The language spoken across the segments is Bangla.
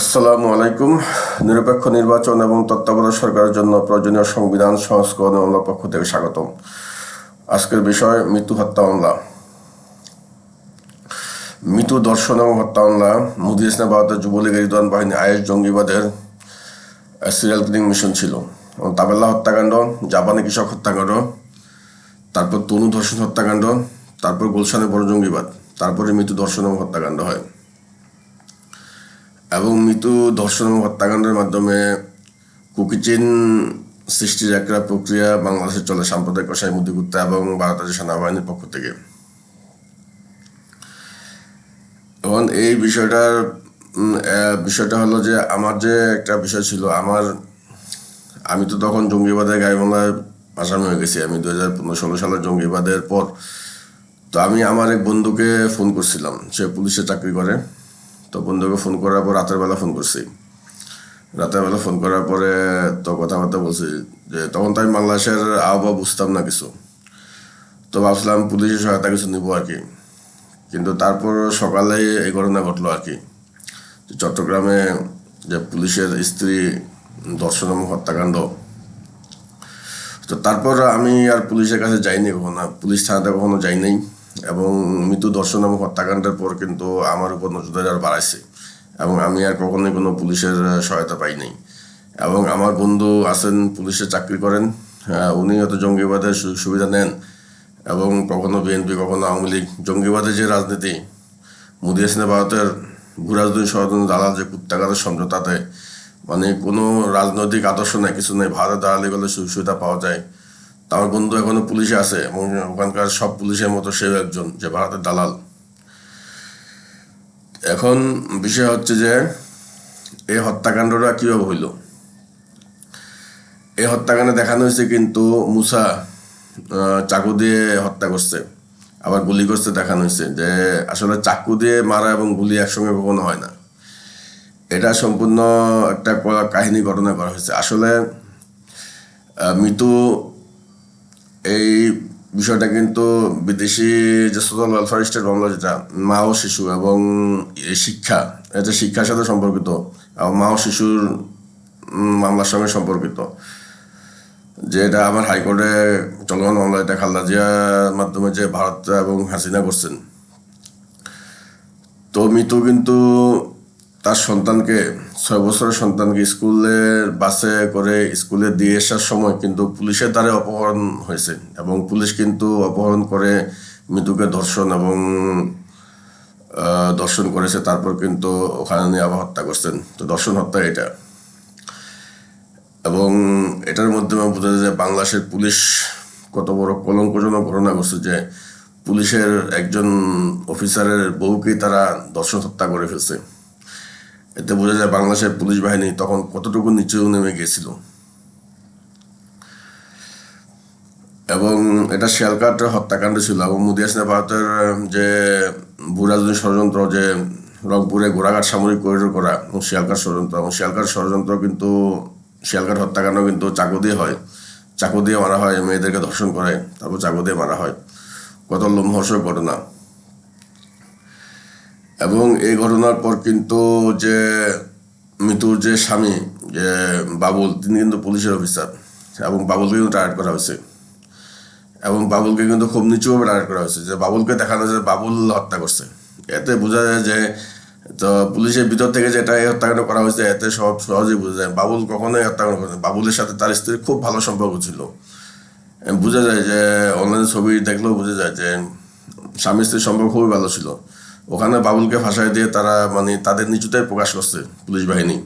আসসালামু আলাইকুম। নিরপেক্ষ নির্বাচন এবং তত্ত্বাবধায়ক সরকারের জন্য প্রয়োজনীয় সংবিধান, সংস্করণ মামলার পক্ষ থেকে স্বাগতম। আজকের বিষয়, মৃত্যু হত্যা মামলা। মৃত্যু দর্শন এবং হত্যা মামলা। মুদি ইসলাম ভারতের যুবলীগের রিদওয়ান বাহিনী আইএস জঙ্গিবাদের সিরিয়াল কিলিং মিশন ছিল। তাবেল্লা হত্যাকাণ্ড, জাপানি কৃষক হত্যাকাণ্ড, তারপর তনু ধর্ষণ হত্যাকাণ্ড, তারপর গুলশানে বড় জঙ্গিবাদ, তারপরে মৃত্যু ধর্ষণ এবং হত্যাকাণ্ড হয়। এবং মৃত্যু ধর্ষণ এবং হত্যাকাণ্ডের মাধ্যমে কুকিচিন সৃষ্টির একটা প্রক্রিয়া বাংলাদেশে চলে সাম্প্রদায়িক কষাই মুদিগুত্তা এবং ভারতের সেনাবাহিনীর পক্ষ থেকে। এবং এই বিষয়টার বিষয়টা হলো যে আমার যে একটা বিষয় ছিল, আমার, আমি তো তখন জঙ্গিবাদের গাইবাংলায় আসামি হয়ে গেছি, আমি দু হাজার পনেরো ষোলো সালের জঙ্গিবাদের পর। তো আমি আমার এক বন্ধুকে ফোন করছিলাম, সে পুলিশে চাকরি করে। তো বন্ধুকে ফোন করার পর রাতের বেলা ফোন করছি। রাতের বেলা ফোন করার পরে তো কথাবার্তা বলছি যে, তখন তো আমি বাংলাদেশের আবহাওয়া বুঝতাম না কিছু। তো ভাবছিলাম পুলিশের সহায়তা কিছু নিবো আর কি। কিন্তু তারপর সকালে এই ঘটনা ঘটলো আর কি। চট্টগ্রামে যে পুলিশের স্ত্রী দর্শন হত্যাকাণ্ড। তো তারপর আমি আর পুলিশের কাছে যাইনি কখনো। পুলিশ থানাতে কখনো যাই নাই এবং মৃত্যু দর্শন এবং হত্যাকাণ্ডের পর কিন্তু আমার উপর নজরদারি আর বাড়াইছে। এবং আমি আর কখনোই কোনো পুলিশের সহায়তা পাই নাই। এবং আমার বন্ধু আছেন, পুলিশে চাকরি করেন উনি হয়তো জঙ্গিবাদের সুযোগ সুবিধা নেন। এবং কখনো বিএনপি, কখনো আওয়ামী লীগ। জঙ্গিবাদের যে রাজনীতি মোদী হাসিনা ভারতের ভূরাজনৈতিক ষড়যন্ত্র দালাল যে কুত্তাগারের সমঝোতাতে মানে কোনো রাজনৈতিক আদর্শ নেই, কিছু নেই। ভারতে দাঁড়ালে গেলে সুযোগ সুবিধা পাওয়া যায়। আমার বন্ধু এখনও পুলিশে আছে, এবং ওখানকার সব পুলিশের মতো সেও একজন, যে ভারতের দালাল। এখন বিষয় হচ্ছে যে, এই হত্যাকাণ্ডটা কীভাবে হইল? এই হত্যাকাণ্ডে দেখানো হয়েছে কিন্তু মুসা চাকু দিয়ে হত্যা করছে, আবার গুলি করছে দেখানো হয়েছে, যে আসলে চাকু দিয়ে মারা এবং গুলি একসঙ্গে কখনো হয় না। এটা সম্পূর্ণ একটা কাহিনী ঘটনা করা হয়েছে। আসলে মৃত্যু এই বিষয়টা কিন্তু বিদেশি যে সোশ্যাল ওয়েলফেয়ার স্টেট মামলা যেটা, মা ও শিশু এবং শিক্ষা, এটা শিক্ষার সাথে সম্পর্কিত এবং মা ও শিশুর মামলার সঙ্গে সম্পর্কিত। যে এটা আমার হাইকোর্টে চলমান মামলা, এটা খালদা জিয়ার মাধ্যমে যে ভারত এবং হাসিনা করছেন। তো মৃত্যু কিন্তু তার সন্তানকে, ছয় বছরের সন্তানকে স্কুলের বাসে করে স্কুলে দিয়ে আসার সময় কিন্তু পুলিশের দ্বারা অপহরণ হয়েছে এবং পুলিশ কিন্তু অপহরণ করে মৃত্যুকে ধর্ষণ এবং দর্শন করেছে, তারপর কিন্তু ওখানে নিয়ে আবার হত্যা করছেন। তো দর্শন হত্যা এটা। এবং এটার মাধ্যমে বোঝা যায় যে বাংলাদেশের পুলিশ কত বড় কলঙ্কজনক ঘটনা করছে যে পুলিশের একজন অফিসারের বউকে তারা দর্শন হত্যা করে ফেলছে। এতে বোঝা যায় বাংলাদেশের পুলিশ বাহিনী তখন কতটুকু নিচে নেমে গিয়েছিল এবং এটা শিয়ালকাট হত্যাকাণ্ড ছিল এবং মোদী হাসিনা ভারতের যে ভূরাজনৈতিক ষড়যন্ত্র, যে রংপুরে গোড়াঘাট সামরিক করিডোর করা এবং শিয়ালকাট ষড়যন্ত্র, এবং শিয়ালকাট ষড়যন্ত্র কিন্তু, শিয়ালকাট হত্যাকাণ্ড কিন্তু চাকু দিয়ে হয়। চাকু দিয়ে মারা হয়, মেয়েদেরকে ধর্ষণ করে, তারপর চাকু দিয়ে মারা হয়। কত লোমহর্ষক ঘটনা। এবং এই ঘটনার পর কিন্তু যে মৃত্যুর যে স্বামী, যে বাবুল, তিনি কিন্তু পুলিশের অফিসার এবং বাবুলকে কিন্তু টায়ার্ড করা হয়েছে। এবং বাবুলকে কিন্তু খুব নিচুভাবে টার্গেট করা হয়েছে যে বাবুলকে দেখানো যায় বাবুল হত্যা করছে। এতে বোঝা যায় যে তো পুলিশের ভিতর থেকে যেটা এই হত্যাকাণ্ড করা হয়েছে, এতে সব সহজেই বোঝা যায়। বাবুল কখনোই হত্যাকাণ্ড করেছে বাবুলের সাথে তার স্ত্রীর খুব ভালো সম্পর্ক ছিল। বোঝা যায় যে অনলাইন ছবি দেখলেও বোঝা যায় যে স্বামী স্ত্রীর সম্পর্ক খুবই ভালো ছিল। ওখানে বাবুলকে ফাঁসাই দিয়ে তারা মানে তাদের নিচুতাই প্রকাশ করছে পুলিশ বাহিনী।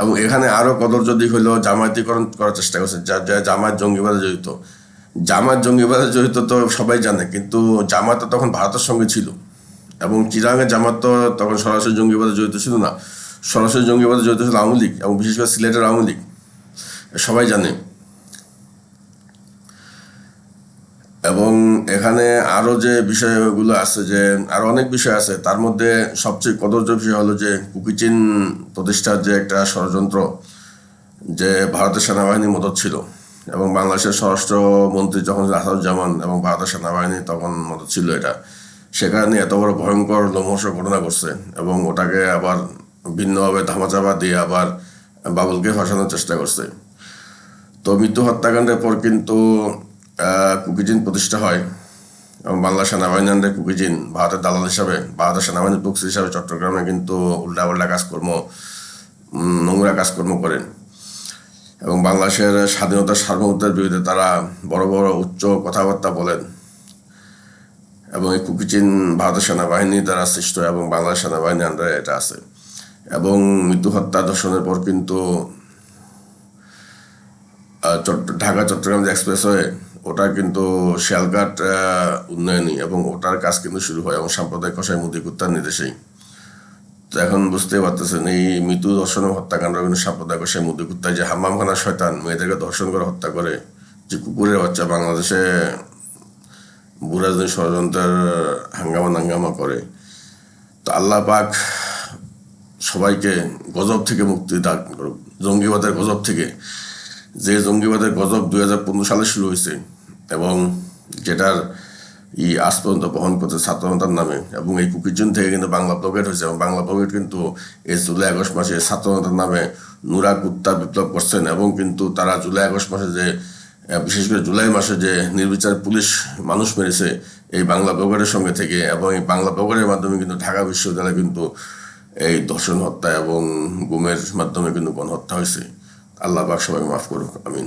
এবং এখানে আরও কদর্য দিক হইল জামায়াতিকরণ করার চেষ্টা করছে, যা যা জামায়াত জঙ্গিবাদে জড়িত। জামায়াত জঙ্গিবাদে জড়িত তো সবাই জানে, কিন্তু জামায়াত তো তখন ভারতের সঙ্গে ছিল। এবং চিরাঙের জামাত তো তখন সরাসরি জঙ্গিবাদে জড়িত ছিল না। সরাসরি জঙ্গিবাদে জড়িত ছিল আওয়ামী লীগ এবং বিশেষ করে সিলেটের আওয়ামী লীগ। সবাই জানে। এবং এখানে আরও যে বিষয়গুলো আছে যে, আরও অনেক বিষয় আছে, তার মধ্যে সবচেয়ে কদর্য বিষয় হলো যে কুকিচিন প্রতিষ্ঠার যে একটা ষড়যন্ত্র যে ভারতের সেনাবাহিনীর মদত ছিল এবং বাংলাদেশের স্বরাষ্ট্রমন্ত্রী যখন আসাদুজ্জামান এবং ভারতের সেনাবাহিনী তখন মদত ছিল এটা সে এত বড় ভয়ঙ্কর লোমহর্ষ ঘটনা করছে এবং ওটাকে আবার ভিন্নভাবে ধামাচাপা দিয়ে আবার বাবুলকে ফাঁসানোর চেষ্টা করছে। তো মৃত্যু হত্যাকাণ্ডের পর কিন্তু কুকিজিন প্রতিষ্ঠা হয়। এবং বাংলা সেনাবাহিনী আন্ডারে কুকিজিন ভারতের দালাল হিসাবে, ভারতের সেনাবাহিনীর প্রক্সি হিসাবে চট্টগ্রামে কিন্তু উল্টাপাল্টা কাজকর্ম নোংরা কাজকর্ম করেন। এবং বাংলাদেশের স্বাধীনতার সার্বভৌমত্বের বিরুদ্ধে তারা বড় বড় উচ্চ কথাবার্তা বলেন। এবং এই কুকিচিন ভারতের সেনাবাহিনী দ্বারা সৃষ্ট এবং বাংলাদেশ সেনাবাহিনী আন্ডারে এটা আছে। এবং মৃত্যু হত্যা দর্শনের পর কিন্তু ঢাকা চট্টগ্রাম যে এক্সপ্রেস এক্সপ্রেসওয়ে ওটা কিন্তু শিয়ালঘাট আহ, উন্নয়নী এবং ওটার কাজ কিন্তু শুরু হয় এবং সাম্প্রদায়িক কষাই মুদি কুত্তার নির্দেশেই। তো এখন বুঝতে পারতেছেন এই মৃত্যু ধর্ষণ হত্যাকাণ্ড কিন্তু সাম্প্রদায়িক কষাই মুদি কুত্তায় যে হাম্মামখানা শয়তান মেয়েদেরকে ধর্ষণ করে হত্যা করে যে কুকুরের বাচ্চা বাংলাদেশে বুড়াজনী ষড়যন্ত্রের হাঙ্গামা নাঙ্গামা করে। তো আল্লাহ পাক সবাইকে গজব থেকে মুক্তি দান করুক জঙ্গিবাদের গজব থেকে। যে জঙ্গিবাদের গজব দুই হাজার পনেরো সালে শুরু হয়েছে এবং যেটার ই আজ পর্যন্ত বহন করছে ছাত্রনেতার নামে এবং এই কুকিরজন থেকে কিন্তু বাংলা ব্লগেট হয়েছে এবং বাংলা ব্লগেট কিন্তু এই জুলাই আগস্ট মাসে ছাত্রনেতার নামে নুরা কুত্তা বিপ্লব করছেন এবং কিন্তু তারা জুলাই আগস্ট মাসে যে বিশেষ করে জুলাই মাসে যে নির্বিচার পুলিশ মানুষ মেরেছে এই বাংলা ব্লগারের সঙ্গে থেকে এবং এই বাংলা ব্লগারের মাধ্যমে কিন্তু ঢাকা বিশ্ববিদ্যালয়ে কিন্তু এই ধর্ষণ হত্যা এবং গুমের মাধ্যমে কিন্তু গণহত্যা হয়েছে। আল্লাহ সবাই মাফ করুক আমিন।